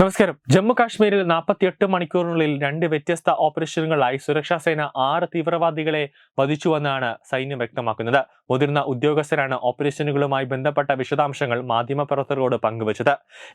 നമസ്കാരം. ജമ്മു കാശ്മീരിൽ നാൽപ്പത്തിയെട്ട് മണിക്കൂറിനുള്ളിൽ രണ്ട് വ്യത്യസ്ത ഓപ്പറേഷനുകളായി സുരക്ഷാ സേന ആറ് തീവ്രവാദികളെ വധിച്ചുവെന്നാണ് സൈന്യം വ്യക്തമാക്കുന്നത്. മുതിർന്ന ഉദ്യോഗസ്ഥരാണ് ഓപ്പറേഷനുകളുമായി ബന്ധപ്പെട്ട വിശദാംശങ്ങൾ മാധ്യമപ്രവർത്തകരോട് പങ്കുവച്ചത്.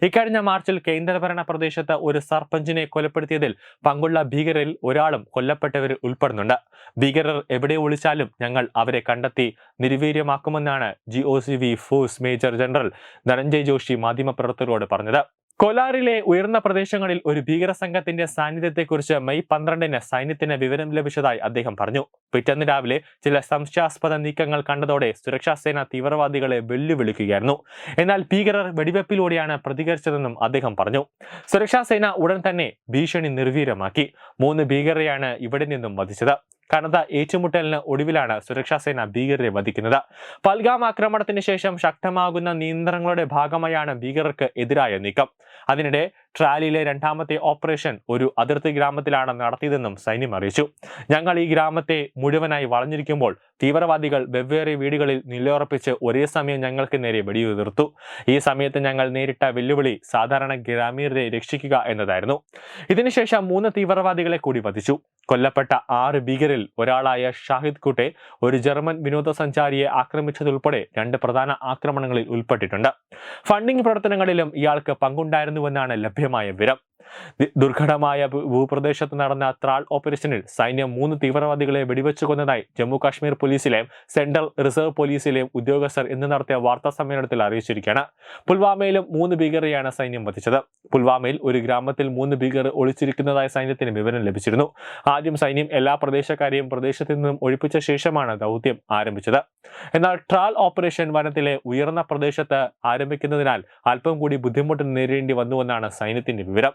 ഇക്കഴിഞ്ഞ മാർച്ചിൽ കേന്ദ്രഭരണ പ്രദേശത്ത് ഒരു സർപഞ്ചിനെ കൊലപ്പെടുത്തിയതിൽ പങ്കുള്ള ഭീകരരിൽ ഒരാളും കൊല്ലപ്പെട്ടവരിൽ ഉൾപ്പെടുന്നുണ്ട്. ഭീകരർ എവിടെ ഒളിച്ചാലും ഞങ്ങൾ അവരെ കണ്ടെത്തി നിർവീര്യമാക്കുമെന്നാണ് G O C V force major general Dhananjay Joshi മാധ്യമപ്രവർത്തകരോട് പറഞ്ഞത്. കൊലാറിലെ ഉയർന്ന പ്രദേശങ്ങളിൽ ഒരു ഭീകര സംഘത്തിന്റെ സാന്നിധ്യത്തെക്കുറിച്ച് മെയ് പന്ത്രണ്ടിന് സൈന്യത്തിന് വിവരം ലഭിച്ചതായി അദ്ദേഹം പറഞ്ഞു. പിറ്റന്ന് രാവിലെ ചില സംശയാസ്പദ നീക്കങ്ങൾ കണ്ടതോടെ സുരക്ഷാസേന തീവ്രവാദികളെ വെല്ലുവിളിക്കുകയായിരുന്നു. എന്നാൽ ഭീകരർ വെടിവെപ്പിലൂടെയാണ് പ്രതികരിച്ചതെന്നും അദ്ദേഹം പറഞ്ഞു. സുരക്ഷാസേന ഉടൻ തന്നെ ഭീഷണി നിർവീര്യമാക്കി. മൂന്ന് ഭീകരരെയാണ് ഇവിടെ നിന്നും വധിച്ചത്. കനത്ത ഏറ്റുമുട്ടലിന് ഒടുവിലാണ് സുരക്ഷാസേന ഭീകരരെ വധിക്കുന്നത്. പൽഗാം ആക്രമണത്തിന് ശേഷം ശക്തമാകുന്ന നിയന്ത്രണങ്ങളുടെ ഭാഗമായാണ് ഭീകരർക്ക് എതിരായ നീക്കം. അതിനിടെ ട്രാലിയിലെ രണ്ടാമത്തെ ഓപ്പറേഷൻ ഒരു അതിർത്തി ഗ്രാമത്തിലാണ് നടത്തിയതെന്നും സൈന്യം അറിയിച്ചു. ഞങ്ങൾ ഈ ഗ്രാമത്തെ മുഴുവനായി വളഞ്ഞിരിക്കുമ്പോൾ തീവ്രവാദികൾ വെവ്വേറെ വീടുകളിൽ നിലയുറപ്പിച്ച് ഒരേ സമയം ഞങ്ങൾക്ക് നേരെ വെടിയുതിർത്തു. ഈ സമയത്ത് ഞങ്ങൾ നേരിട്ട വെല്ലുവിളി സാധാരണ ഗ്രാമീണരെ രക്ഷിക്കുക എന്നതായിരുന്നു. ഇതിനുശേഷം മൂന്ന് തീവ്രവാദികളെ കൂടി വധിച്ചു. കൊല്ലപ്പെട്ട ആറ് ഭീകരിൽ ഒരാളായ ഷാഹിദ് കുട്ടെ ഒരു ജർമ്മൻ വിനോദസഞ്ചാരിയെ ആക്രമിച്ചതുൾപ്പെടെ രണ്ട് പ്രധാന ആക്രമണങ്ങളിൽ ഉൾപ്പെട്ടിട്ടുണ്ട്. ഫണ്ടിംഗ് പ്രവർത്തനങ്ങളിലും ഇയാൾക്ക് പങ്കുണ്ടായിരുന്നുവെന്നാണ് ലഭ്യമായ വിവരം ദുർഘടമായ ഭൂപ്രദേശത്ത് നടന്ന ത്രാൾ ഓപ്പറേഷനിൽ സൈന്യം മൂന്ന് തീവ്രവാദികളെ വെടിവെച്ചു കൊന്നതായി ജമ്മു കാശ്മീർ പോലീസിലെയും സെൻട്രൽ റിസർവ് പോലീസിലെയും ഉദ്യോഗസ്ഥർ ഇന്ന് നടത്തിയ വാർത്താ സമ്മേളനത്തിൽ അറിയിച്ചിരിക്കുകയാണ്. പുൽവാമയിലും മൂന്ന് ഭീകരരെയാണ് സൈന്യം വധിച്ചത്. പുൽവാമയിൽ ഒരു ഗ്രാമത്തിൽ മൂന്ന് ഭീകരർ ഒളിച്ചിരിക്കുന്നതായി സൈന്യത്തിന് വിവരം ലഭിച്ചിരുന്നു. ആദ്യം സൈന്യം എല്ലാ പ്രദേശക്കാരെയും പ്രദേശത്തു നിന്നും ഒഴിപ്പിച്ച ശേഷമാണ് ദൗത്യം ആരംഭിച്ചത്. എന്നാൽ ട്രാൽ ഓപ്പറേഷൻ വനത്തിലെ ഉയർന്ന പ്രദേശത്ത് ആരംഭിക്കുന്നതിനാൽ അല്പം കൂടി ബുദ്ധിമുട്ട് നേരിടേണ്ടി വന്നുവെന്നാണ് സൈന്യത്തിന്റെ വിവരം.